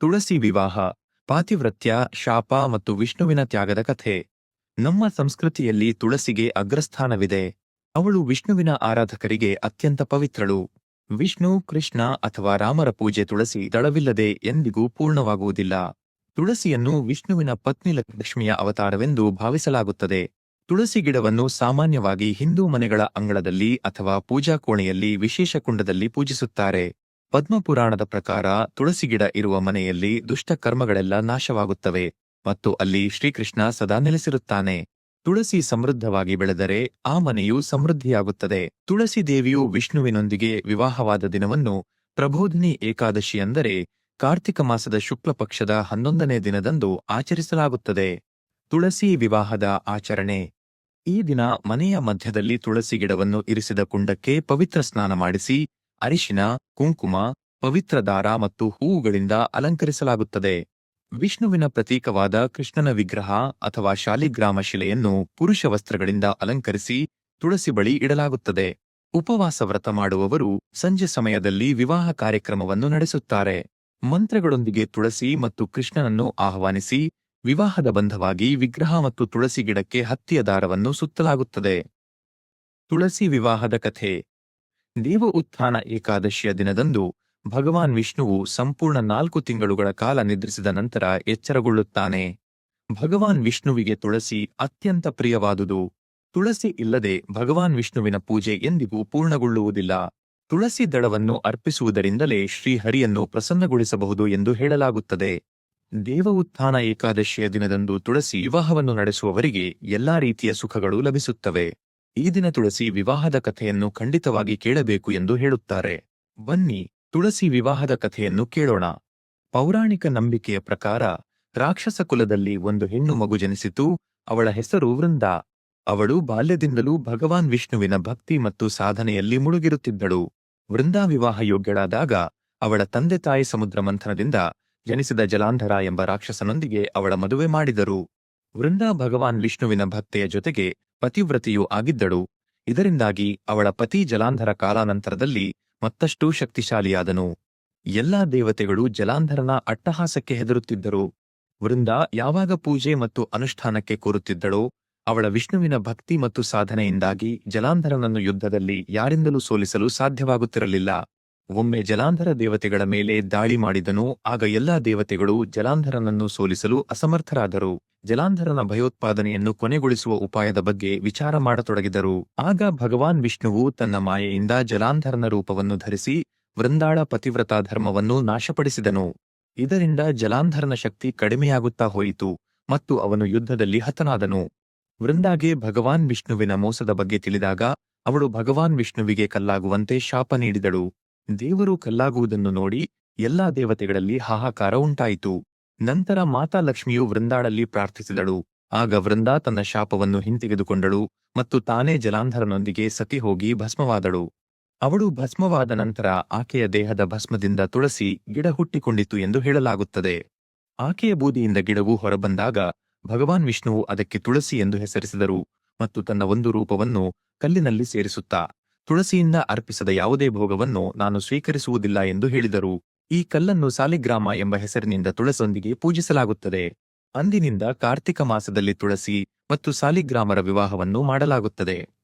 ತುಳಸಿ ವಿವಾಹ, ಪಾತಿವ್ರತ್ಯ, ಶಾಪ ಮತ್ತು ವಿಷ್ಣುವಿನ ತ್ಯಾಗದ ಕಥೆ. ನಮ್ಮ ಸಂಸ್ಕೃತಿಯಲ್ಲಿ ತುಳಸಿಗೆ ಅಗ್ರಸ್ಥಾನವಿದೆ. ಅವಳು ವಿಷ್ಣುವಿನ ಆರಾಧಕರಿಗೆ ಅತ್ಯಂತ ಪವಿತ್ರಳು. ವಿಷ್ಣು, ಕೃಷ್ಣ ಅಥವಾ ರಾಮರ ಪೂಜೆ ತುಳಸಿ ದಳವಿಲ್ಲದೆ ಎಂದಿಗೂ ಪೂರ್ಣವಾಗುವುದಿಲ್ಲ. ತುಳಸಿಯನ್ನು ವಿಷ್ಣುವಿನ ಪತ್ನಿ ಲಕ್ಷ್ಮಿಯ ಅವತಾರವೆಂದು ಭಾವಿಸಲಾಗುತ್ತದೆ. ತುಳಸಿ ಗಿಡವನ್ನು ಸಾಮಾನ್ಯವಾಗಿ ಹಿಂದೂ ಮನೆಗಳ ಅಂಗಳದಲ್ಲಿ ಅಥವಾ ಪೂಜಾ ಕೋಣೆಯಲ್ಲಿ ವಿಶೇಷ ಕುಂಡದಲ್ಲಿ ಪೂಜಿಸುತ್ತಾರೆ. ಪದ್ಮಪುರಾಣದ ಪ್ರಕಾರ ತುಳಸಿ ಗಿಡ ಇರುವ ಮನೆಯಲ್ಲಿ ದುಷ್ಟ ಕರ್ಮಗಳೆಲ್ಲ ನಾಶವಾಗುತ್ತವೆ ಮತ್ತು ಅಲ್ಲಿ ಶ್ರೀಕೃಷ್ಣ ಸದಾ ನೆಲೆಸಿರುತ್ತಾನೆ. ತುಳಸಿ ಸಮೃದ್ಧವಾಗಿ ಬೆಳೆದರೆ ಆ ಮನೆಯು ಸಮೃದ್ಧಿಯಾಗುತ್ತದೆ. ತುಳಸಿ ದೇವಿಯು ವಿಷ್ಣುವಿನೊಂದಿಗೆ ವಿವಾಹವಾದ ದಿನವನ್ನು ಪ್ರಬೋಧಿನಿ ಏಕಾದಶಿ ಅಂದರೆ ಕಾರ್ತಿಕ ಮಾಸದ ಶುಕ್ಲ ಪಕ್ಷದ ಹನ್ನೊಂದನೇ ದಿನದಂದು ಆಚರಿಸಲಾಗುತ್ತದೆ. ತುಳಸಿ ವಿವಾಹದ ಆಚರಣೆ. ಈ ದಿನ ಮನೆಯ ಮಧ್ಯದಲ್ಲಿ ತುಳಸಿ ಗಿಡವನ್ನು ಇರಿಸಿದ ಕುಂಡಕ್ಕೆ ಪವಿತ್ರ ಸ್ನಾನ ಮಾಡಿಸಿ ಅರಿಶಿನ, ಕುಂಕುಮ, ಪವಿತ್ರ ದಾರ ಮತ್ತು ಹೂವುಗಳಿಂದ ಅಲಂಕರಿಸಲಾಗುತ್ತದೆ. ವಿಷ್ಣುವಿನ ಪ್ರತೀಕವಾದ ಕೃಷ್ಣನ ವಿಗ್ರಹ ಅಥವಾ ಶಾಲಿಗ್ರಾಮ ಶಿಲೆಯನ್ನು ಪುರುಷ ವಸ್ತ್ರಗಳಿಂದ ಅಲಂಕರಿಸಿ ತುಳಸಿ ಬಳಿ ಇಡಲಾಗುತ್ತದೆ. ಉಪವಾಸ ವ್ರತ ಮಾಡುವವರು ಸಂಜೆ ಸಮಯದಲ್ಲಿ ವಿವಾಹ ಕಾರ್ಯಕ್ರಮವನ್ನು ನಡೆಸುತ್ತಾರೆ. ಮಂತ್ರಗಳೊಂದಿಗೆ ತುಳಸಿ ಮತ್ತು ಕೃಷ್ಣನನ್ನು ಆಹ್ವಾನಿಸಿ ವಿವಾಹದ ಬಂಧವಾಗಿ ವಿಗ್ರಹ ಮತ್ತು ತುಳಸಿ ಗಿಡಕ್ಕೆ ಹತ್ತಿಯ ದಾರವನ್ನು ಸುತ್ತಲಾಗುತ್ತದೆ. ತುಳಸಿ ವಿವಾಹದ ಕಥೆ. ದೇವ ಉತ್ಥಾನ ಏಕಾದಶಿಯ ದಿನದಂದು ಭಗವಾನ್ ವಿಷ್ಣುವು ಸಂಪೂರ್ಣ ನಾಲ್ಕು ತಿಂಗಳುಗಳ ಕಾಲ ನಿದ್ರಿಸಿದ ನಂತರ ಎಚ್ಚರಗೊಳ್ಳುತ್ತಾನೆ. ಭಗವಾನ್ ವಿಷ್ಣುವಿಗೆ ತುಳಸಿ ಅತ್ಯಂತ ಪ್ರಿಯವಾದುದು. ತುಳಸಿ ಇಲ್ಲದೆ ಭಗವಾನ್ ವಿಷ್ಣುವಿನ ಪೂಜೆ ಎಂದಿಗೂ ಪೂರ್ಣಗೊಳ್ಳುವುದಿಲ್ಲ. ತುಳಸಿ ದಳವನ್ನು ಅರ್ಪಿಸುವುದರಿಂದಲೇ ಶ್ರೀಹರಿಯನ್ನು ಪ್ರಸನ್ನಗೊಳಿಸಬಹುದು ಎಂದು ಹೇಳಲಾಗುತ್ತದೆ. ದೇವ ಉತ್ಥಾನ ಏಕಾದಶಿಯ ದಿನದಂದು ತುಳಸಿ ವಿವಾಹವನ್ನು ನಡೆಸುವವರಿಗೆ ಎಲ್ಲಾ ರೀತಿಯ ಸುಖಗಳು ಲಭಿಸುತ್ತವೆ. ಈ ದಿನ ತುಳಸಿ ವಿವಾಹದ ಕಥೆಯನ್ನು ಖಂಡಿತವಾಗಿ ಕೇಳಬೇಕು ಎಂದು ಹೇಳುತ್ತಾರೆ. ಬನ್ನಿ, ತುಳಸಿ ವಿವಾಹದ ಕಥೆಯನ್ನು ಕೇಳೋಣ. ಪೌರಾಣಿಕ ನಂಬಿಕೆಯ ಪ್ರಕಾರ, ರಾಕ್ಷಸ ಕುಲದಲ್ಲಿ ಒಂದು ಹೆಣ್ಣು ಮಗು ಜನಿಸಿತು. ಅವಳ ಹೆಸರು ವೃಂದ. ಅವಳು ಬಾಲ್ಯದಿಂದಲೂ ಭಗವಾನ್ ವಿಷ್ಣುವಿನ ಭಕ್ತಿ ಮತ್ತು ಸಾಧನೆಯಲ್ಲಿ ಮುಳುಗಿರುತ್ತಿದ್ದಳು. ವೃಂದಾ ವಿವಾಹ ಯೋಗ್ಯಳಾದಾಗ, ಅವಳ ತಂದೆ ತಾಯಿ ಸಮುದ್ರ ಮಂಥನದಿಂದ ಜನಿಸಿದ ಜಲಾಂಧರ ಎಂಬ ರಾಕ್ಷಸನೊಂದಿಗೆ ಅವಳ ಮದುವೆ ಮಾಡಿದರು. ವೃಂದಾ ಭಗವಾನ್ ವಿಷ್ಣುವಿನ ಭಕ್ತೆಯ ಜೊತೆಗೆ ಪತಿವ್ರತಿಯೂ ಆಗಿದ್ದಳು. ಇದರಿಂದಾಗಿ ಅವಳ ಪತಿ ಜಲಾಂಧರ ಕಾಲಾನಂತರದಲ್ಲಿ ಮತ್ತಷ್ಟು ಶಕ್ತಿಶಾಲಿಯಾದನು. ಎಲ್ಲಾ ದೇವತೆಗಳು ಜಲಾಂಧರನ ಅಟ್ಟಹಾಸಕ್ಕೆ ಹೆದರುತ್ತಿದ್ದರು. ವೃಂದಾ ಯಾವಾಗ ಪೂಜೆ ಮತ್ತು ಅನುಷ್ಠಾನಕ್ಕೆ ಕೋರುತ್ತಿದ್ದಳೋ, ಅವಳ ವಿಷ್ಣುವಿನ ಭಕ್ತಿ ಮತ್ತು ಸಾಧನೆಯಿಂದಾಗಿ ಜಲಾಂಧರನನ್ನು ಯುದ್ಧದಲ್ಲಿ ಯಾರಿಂದಲೂ ಸೋಲಿಸಲು ಸಾಧ್ಯವಾಗುತ್ತಿರಲಿಲ್ಲ. ಒಮ್ಮೆ ಜಲಾಂಧರ ದೇವತೆಗಳ ಮೇಲೆ ದಾಳಿ ಮಾಡಿದನು, ಆಗ ಎಲ್ಲಾ ದೇವತೆಗಳು ಜಲಾಂಧರನನ್ನು ಸೋಲಿಸಲು ಅಸಮರ್ಥರಾದರು. ಜಲಾಂಧರನ ಭಯೋತ್ಪಾದನೆಯನ್ನು ಕೊನೆಗೊಳಿಸುವ ಉಪಾಯದ ಬಗ್ಗೆ ವಿಚಾರ ಮಾಡತೊಡಗಿದರು. ಆಗ ಭಗವಾನ್ ವಿಷ್ಣುವು ತನ್ನ ಮಾಯೆಯಿಂದ ಜಲಾಂಧರನ ರೂಪವನ್ನು ಧರಿಸಿ ವೃಂದಾಳ ಪತಿವ್ರತಾ ಧರ್ಮವನ್ನು ನಾಶಪಡಿಸಿದನು. ಇದರಿಂದ ಜಲಾಂಧರನ ಶಕ್ತಿ ಕಡಿಮೆಯಾಗುತ್ತಾ ಹೋಯಿತು ಮತ್ತು ಅವನು ಯುದ್ಧದಲ್ಲಿ ಹತನಾದನು. ವೃಂದಾಗೆ ಭಗವಾನ್ ವಿಷ್ಣುವಿನ ಮೋಸದ ಬಗ್ಗೆ ತಿಳಿದಾಗ ಅವಳು ಭಗವಾನ್ ವಿಷ್ಣುವಿಗೆ ಕಲ್ಲಾಗುವಂತೆ ಶಾಪ ನೀಡಿದಳು. ದೇವರು ಕಲ್ಲಾಗುವುದನ್ನು ನೋಡಿ ಎಲ್ಲಾ ದೇವತೆಗಳಲ್ಲಿ ಹಾಹಾಕಾರ ಉಂಟಾಯಿತು. ನಂತರ ಮಾತಾ ಲಕ್ಷ್ಮಿಯು ವೃಂದಾಳಲ್ಲಿ ಪ್ರಾರ್ಥಿಸಿದಳು. ಆಗ ವೃಂದಾ ತನ್ನ ಶಾಪವನ್ನು ಹಿಂತೆಗೆದುಕೊಂಡಳು ಮತ್ತು ತಾನೇ ಜಲಾಂಧರನೊಂದಿಗೆ ಸತಿ ಹೋಗಿ ಭಸ್ಮವಾದಳು. ಅವಳು ಭಸ್ಮವಾದ ನಂತರ ಆಕೆಯ ದೇಹದ ಭಸ್ಮದಿಂದ ತುಳಸಿ ಗಿಡ ಹುಟ್ಟಿಕೊಂಡಿತು ಎಂದು ಹೇಳಲಾಗುತ್ತದೆ. ಆಕೆಯ ಬೂದಿಯಿಂದ ಗಿಡವು ಹೊರಬಂದಾಗ ಭಗವಾನ್ ವಿಷ್ಣುವು ಅದಕ್ಕೆ ತುಳಸಿ ಎಂದು ಹೆಸರಿಸಿದರು ಮತ್ತು ತನ್ನ ಒಂದು ರೂಪವನ್ನು ಕಲ್ಲಿನಲ್ಲಿ ಸೇರಿಸುತ್ತಾ ತುಳಸಿಯಿಂದ ಅರ್ಪಿಸದ ಯಾವುದೇ ಭೋಗವನ್ನು ನಾನು ಸ್ವೀಕರಿಸುವುದಿಲ್ಲ ಎಂದು ಹೇಳಿದರು. ಈ ಕಲ್ಲನ್ನು ಸಾಲಿಗ್ರಾಮ ಎಂಬ ಹೆಸರಿನಿಂದ ತುಳಸೊಂದಿಗೆ ಪೂಜಿಸಲಾಗುತ್ತದೆ. ಅಂದಿನಿಂದ ಕಾರ್ತಿಕ ಮಾಸದಲ್ಲಿ ತುಳಸಿ ಮತ್ತು ಸಾಲಿಗ್ರಾಮರ ವಿವಾಹವನ್ನು ಮಾಡಲಾಗುತ್ತದೆ.